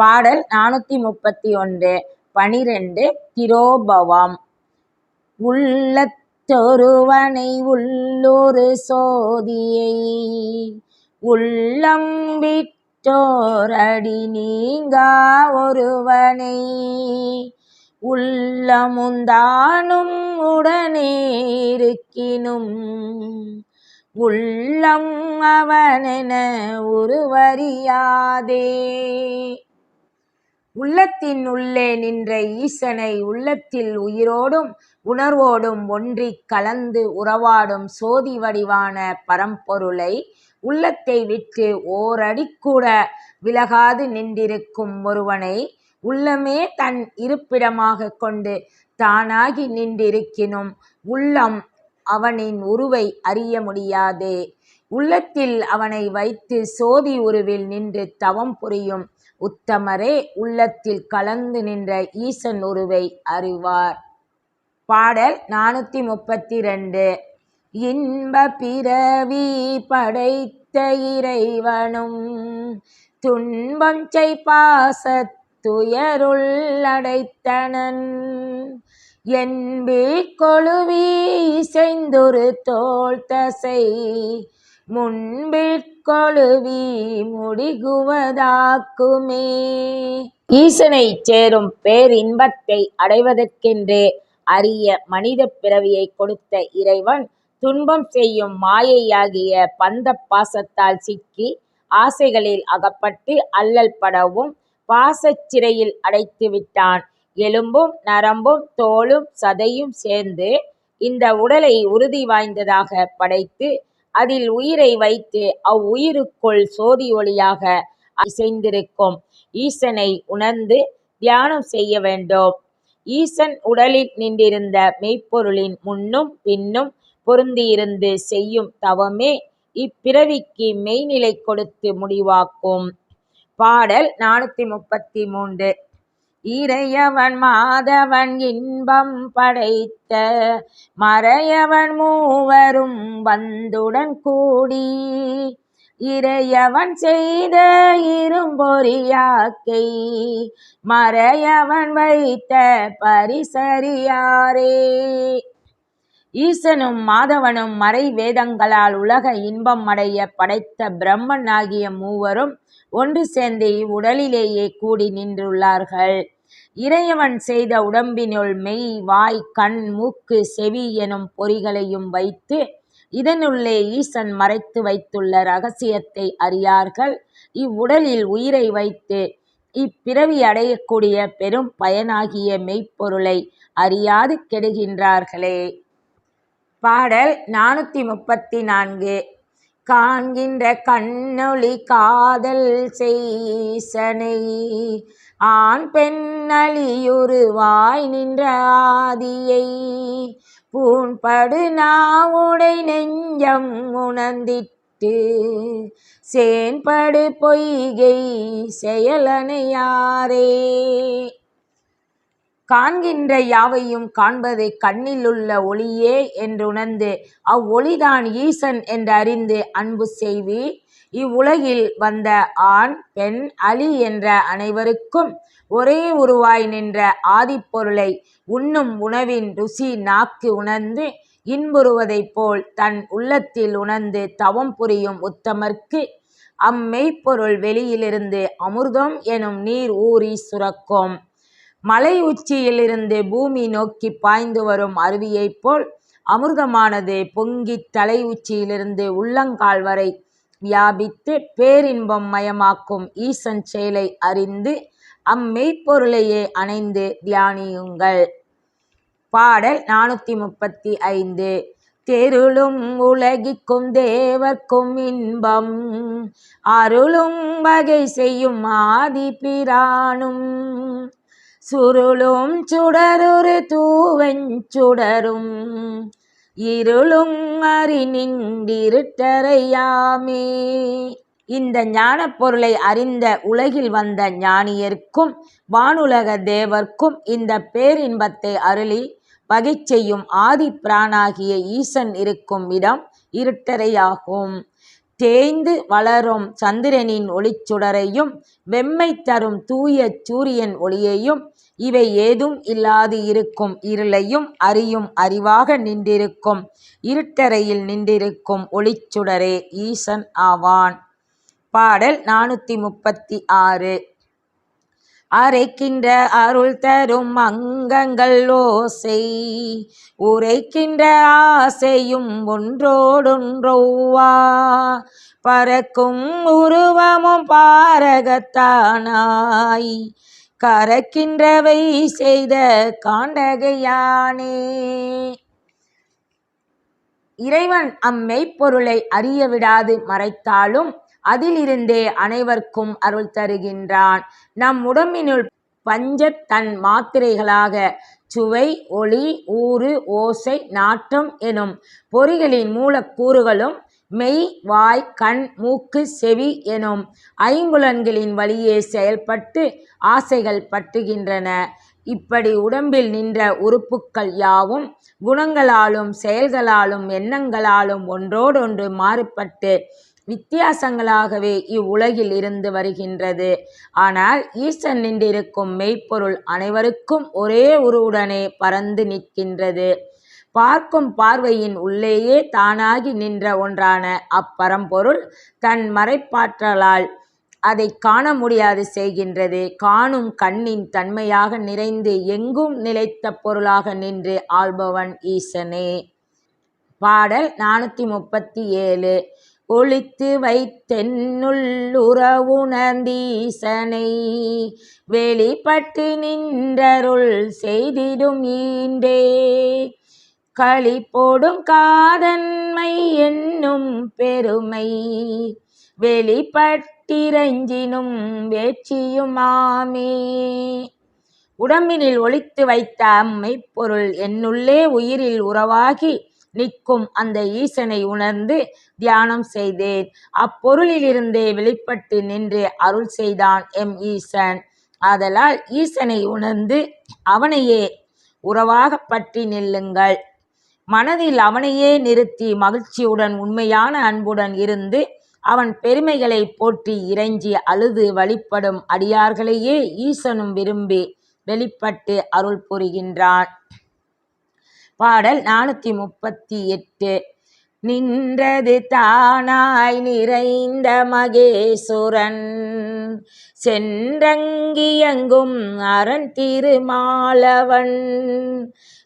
பாடல் நானூத்தி முப்பத்தி ஒன்று பனிரெண்டு திரோபவம். உள்ளத்தொருவனை உள்ளொரு சோதியை உள்ளம் விட்டோரடி நீங்கா ஒருவனை. உள்ளமுந்தானும் உடனே இருக்கினும் உள்ளம் அவனென உருவறியாதே. உள்ளத்தின் உள்ளே நின்ற ஈசனை உள்ளத்தில் உயிரோடும் உணர்வோடும் ஒன்றிக் கலந்து உறவாடும் சோதி வடிவான பரம்பொருளை உள்ளத்தை விட்டு ஓரடி கூட விலகாது நின்றிருக்கும் ஒருவனை உள்ளமே தன் இருப்பிடமாக கொண்டு தானாகி நின்றிருக்கினும் உள்ளம் அவனின் உருவை அறிய முடியாதே. உள்ளத்தில் அவனை வைத்து சோதி உருவில் நின்று தவம் புரியும் உத்தமரே உள்ளத்தில் கலந்து நின்ற ஈசன் உருவை அறிவார். பாடல் நானூற்றி முப்பத்தி ரெண்டு இன்ப பிறவி படைத்த இறைவனும் துன்பம் செய் பாசத் துயருள்ளடைத்தனன் என்பி கொழுவி இசைந்தொரு தோல் தசை முன்பிற்கொழுவி முடிகுவதாக்குமே. ஈசனை சேரும் பேரின்பத்தை அடைவதற்கென்றே அரிய மனித பிறவியை கொடுத்த இறைவன் துன்பம் செய்யும் மாயையாகிய பந்த பாசத்தால் சிக்கி ஆசைகளில் அகப்பட்டு அல்லல் படவும் பாசச்சிறையில் அடைத்து விட்டான். எலும்பும் நரம்பும் தோலும் சதையும் சேர்ந்து இந்த உடலை உறுதி வாய்ந்ததாக படைத்து அதில் உயிரை வைத்து அவ்வுயிருக்குள் சோதி ஒளியாக இசைந்திருக்கும் ஈசனை உணர்ந்து தியானம் செய்ய வேண்டும். ஈசன் உடலில் நின்றிருந்த மெய்ப்பொருளின் முன்னும் பின்னும் பொருந்தியிருந்து செய்யும் தவமே இப்பிறவிக்கு மெய்நிலை கொடுத்து முடிவாக்கும். பாடல் நானூத்தி முப்பத்தி மூன்று. இறையவன் மாதவன் இன்பம் படைத்த மறையவன் மூவரும் வந்துடன் கூடி இறையவன் செய்த இரும்பொறியாக்கை மறையவன் வைத்த பரிசறியாரே. ஈசனும் மாதவனும் மறை வேதங்களால் உலக இன்பம் அடைய படைத்த பிரம்மன் ஆகிய மூவரும் ஒன்று சேர்ந்து இவ்வுடலிலேயே கூடி நின்றுள்ளார்கள். இறையவன் செய்த உடம்பினுள் மெய் வாய் கண் மூக்கு செவி எனும் பொறிகளையும் வைத்து இதனுள்ளே ஈசன் மறைத்து வைத்துள்ள ரகசியத்தை அறியார்கள். இவ்வுடலில் உயிரை வைத்து இப்பிறவி அடையக்கூடிய பெரும் பயனாகிய மெய்ப்பொருளை அறியாது கெடுகின்றார்களே. பாடல் நானூற்றி முப்பத்தி நான்கு. காண்கின்ற கண்ணொளி காதல் செய்சனை. ஆண் பெண் அழியுருவாய் நின்ற ஆதியை. பூண்படு நாவுடை நெஞ்சம் உணர்ந்திட்டு சேன்படு பொய்கை செயலனையாரே. காண்கின்ற யாவையும் காண்பதை கண்ணிலுள்ள ஒளியே என்றுணர்ந்து அவ்வொளிதான் ஈசன் என்று அறிந்து அன்பு செய்வி. இவ்வுலகில் வந்த ஆண் பெண் அலி என்ற அனைவருக்கும் ஒரே உருவாய் நின்ற ஆதிப்பொருளை உண்ணும் உணவின் ருசி நாக்கு உணர்ந்து இன்புறுவதைப் போல் தன் உள்ளத்தில் உணர்ந்து தவம் புரியும் உத்தமர்க்கு அம்மெய்ப்பொருள் வெளியிலிருந்து அமிர்தம் எனும் நீர் ஊறி சுரக்கும். மலை உச்சியிலிருந்து பூமி நோக்கி பாய்ந்து வரும் அருவியைப் போல் அமிர்தமானது பொங்கித் தலை உச்சியிலிருந்து உள்ளங்கால் வரை வியாபித்து பேரின்பம் மயமாக்கும் ஈசன் செயலை அறிந்து அம்மெய்ப்பொருளையே அணைந்து தியானியுங்கள். பாடல் நானூத்தி முப்பத்தி ஐந்து. தெருளும் உலகிக்கும் தேவர்க்கும் இன்பம். அருளும் வகை செய்யும் ஆதி பிரானும். சுருளும் சுடரொரு தூவெஞ்சுடரும் இருளும் அறி நின்றிருட்டறையாமே இந்த ஞான பொருளை அறிந்த உலகில் வந்த ஞானியர்க்கும் வானுலக தேவர்க்கும் இந்த பேரின்பத்தை அருளி பகை செய்யும் ஆதி பிராணாகிய ஈசன் இருக்கும் இடம் இருட்டறையாகும். தேய்ந்து வளரும் சந்திரனின் ஒளிச்சுடரையும் வெம்மை தரும் தூய சூரியன் ஒளியையும் இவை ஏதும் இல்லாது இருக்கும் இருளையும் அறியும் அறிவாக நின்றிருக்கும் இருட்டறையில் நின்றிருக்கும் ஒளிச்சுடரே ஈசன் ஆவான். பாடல் நானூற்றி முப்பத்தி ஆறு. அரைக்கின்ற அருள் தரும் அங்கங்கள் ஓசை உரைக்கின்ற ஆசையும் ஒன்றோடொன்றோவா பறக்கும் உருவமும் பாரகத்தானாய் கரக்கின்றவை செய்த காண்டகையானே. இறைவன் அம்மெய்ப்பொருளை அறிய விடாது மறைத்தாலும் அதிலிருந்தே அனைவருக்கும் அருள் தருகின்றான். நம் உடம்பினுள் பஞ்ச தன் மாத்திரைகளாக சுவை ஒளி ஊறு ஓசை நாற்றம் எனும் பொறிகளின் மூலக்கூறுகளும் மெய் வாய் கண் மூக்கு செவி எனும் ஐங்குலன்களின் வழியே செயல்பட்டு ஆசைகள் பற்றுகின்றன இப்படி உடம்பில் நின்ற உறுப்புக்கள் யாவும் குணங்களாலும் செயல்களாலும் எண்ணங்களாலும் ஒன்றோடொன்று மாறுபட்டு வித்தியாசங்களாகவே இவ்வுலகில் இருந்து வருகின்றது. ஆனால் ஈசன் நின்றிருக்கும் மெய்ப்பொருள் அனைவருக்கும் ஒரே உருவுடனே பறந்து நிற்கின்றது. பார்க்கும் பார்வையின் உள்ளேயே தானாகி நின்ற ஒன்றான அப்பரம்பொருள் தன் மறைப்பாற்றலால் அதை காண முடியாது செய்கின்றது. காணும் கண்ணின் தன்மையாக நிறைந்து எங்கும் நிலைத்த பொருளாக நின்று ஆள்பவன் ஈசனே. பாடல் நானூற்றி முப்பத்தி ஏழு. ஒளித்து வைத்தென்னுள்ளுறவுணர்ந்தீசனை வெளிப்பட்டு நின்றருள் செய்திடும் ஈண்டே களிப்போடும் காதன்மை என்னும் பெருமை வெளிப்பட்டிரஞ்சினும் வேட்சியுமாமே. உடம்பினில் ஒளித்து வைத்த அம்மை பொருள் என்னுள்ளே உயிரில் உறவாகி நிற்கும். அந்த ஈசனை உணர்ந்து தியானம் செய்தேன். அப்பொருளிலிருந்தே வெளிப்பட்டு நின்று அருள் செய்தான் எம் ஈசன். ஆதலால் ஈசனை உணர்ந்து அவனையே உறவாக பற்றி நில்லுங்கள். மனதில் அவனையே நிறுத்தி மகிழ்ச்சியுடன் உண்மையான அன்புடன் இருந்து அவன் பெருமைகளை போற்றி இறைஞ்சி அழுது வழிபடும் அடியார்களையே ஈசனும் விரும்பி வெளிப்பட்டு அருள் புரிகின்றான். பாடல் நானூற்றி முப்பத்தி எட்டு நின்றது தானாய் நிறைந்த மகேசுரன் சென்றங்கியங்கும் அரண் திருமாலவன்.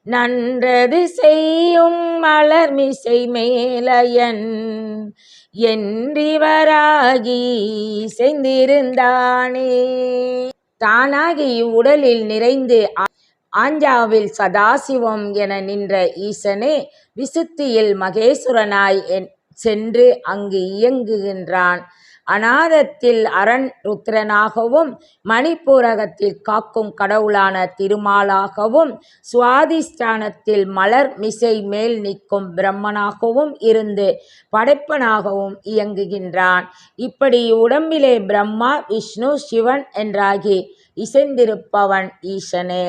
நன்றது செய்யும் மலர்மிசை மேலையன். என்றிவராகி செய்திருந்தானே தானாகி உடலில் நிறைந்து ஆஞ்சாவில் சதாசிவம் என நின்ற ஈசனே விசுத்தியில் மகேசுரனாய் சென்று அங்கு இயங்குகின்றான். அநாதத்தில் அரண் ருத்ரனாகவும் மணிப்பூரகத்தில் காக்கும் கடவுளான திருமாலாகவும் சுவாதிஷ்டானத்தில் மலர் மிசை மேல் நிற்கும் பிரம்மனாகவும் இருந்து படைப்பனாகவும் இயங்குகின்றான். இப்படி உடம்பிலே பிரம்மா விஷ்ணு சிவன் என்றாகி இசைந்திருப்பவன் ஈசனே.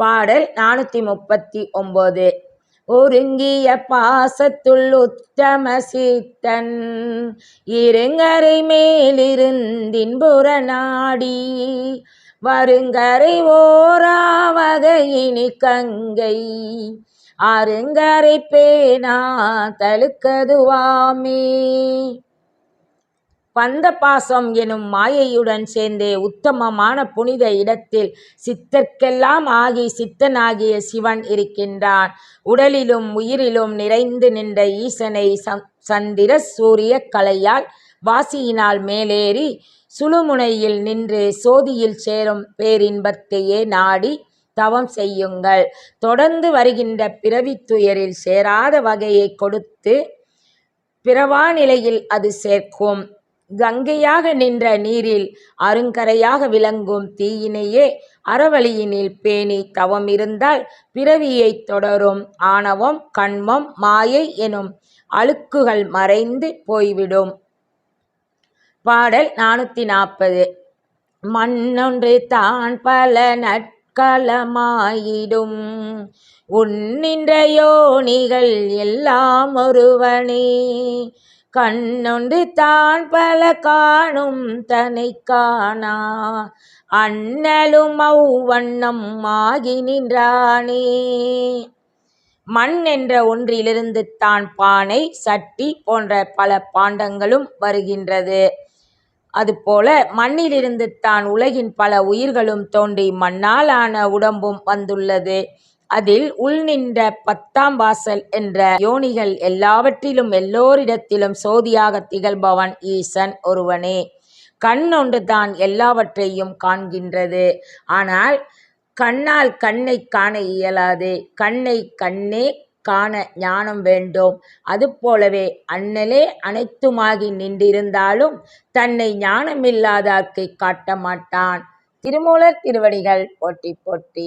பாடல் நானூற்றி முப்பத்தி ஒம்பது. ஒருங்கிய பாசத்துள் உத்தம சீத்தன் இருங்கரை மேலிருந்தின்புற நாடி வருங்கரை ஓராவகையினி கங்கை அருங்கரை பேனா தழுக்கதுவாமே பந்த பாசம் எனும் மாயையுடன் சேர்ந்தே உத்தமமான புனித இடத்தில் சித்தர்க்கெல்லாம் ஆகி சித்தனாகிய சிவன் இருக்கின்றான். உடலிலும் உயிரிலும் நிறைந்து நின்ற ஈசனை சந்திர சூரிய கலையால் வாசியினால் மேலேறி சுழுமுனையில் நின்று சோதியில் சேரும் பேரின்பத்தையே நாடி தவம் செய்யுங்கள். தொடர்ந்து வருகின்ற பிறவி துயரில் சேராத வகையை கொடுத்து பிறவா நிலையில் அது சேர்க்கும். கங்கையாக நின்ற நீரில் அருங்கரையாக விளங்கும் தீயினையே அறவழியினில் பேணி தவம் இருந்தால் பிறவியைத் தொடரும் ஆணவம் கண்மம் மாயை எனும் அழுக்குகள் மறைந்து போய்விடும். பாடல் நானூற்றி நாற்பது மண்ணொன்று தான் பல நற்களமாயிடும். உன்னின்ற யோனிகள் எல்லாம் ஒருவனே. கண்ணொன்று தான் பல காணும் தனை காணா. அண்ணலும் அவ்வண்ணம் ஆகி நின்றானே. மண் என்ற ஒன்றிலிருந்து தான் பானை சட்டி போன்ற பல பாண்டங்களும் வருகின்றது. அதுபோல மண்ணிலிருந்து தான் உலகின் பல உயிர்களும் தோன்றி மண்ணால் ஆன உடம்பும் வந்துள்ளது. அதில் உள் நின்ற பத்தாம் வாசல் என்ற யோனிகள் எல்லாவற்றிலும் எல்லோரிடத்திலும் சோதியாக திகழ்பவன் ஈசன் ஒருவனே. கண் ஒன்றுதான் எல்லாவற்றையும் காண்கின்றது. ஆனால் கண்ணால் கண்ணை காண இயலாது. கண்ணை கண்ணே காண ஞானம் வேண்டும். அதுபோலவே அண்ணலே அனைத்துமாகி நின்றிருந்தாலும் தன்னை ஞானமில்லாதார்க்கு காட்ட மாட்டான். திருமூலர் திருவடிகள் போட்டி போட்டி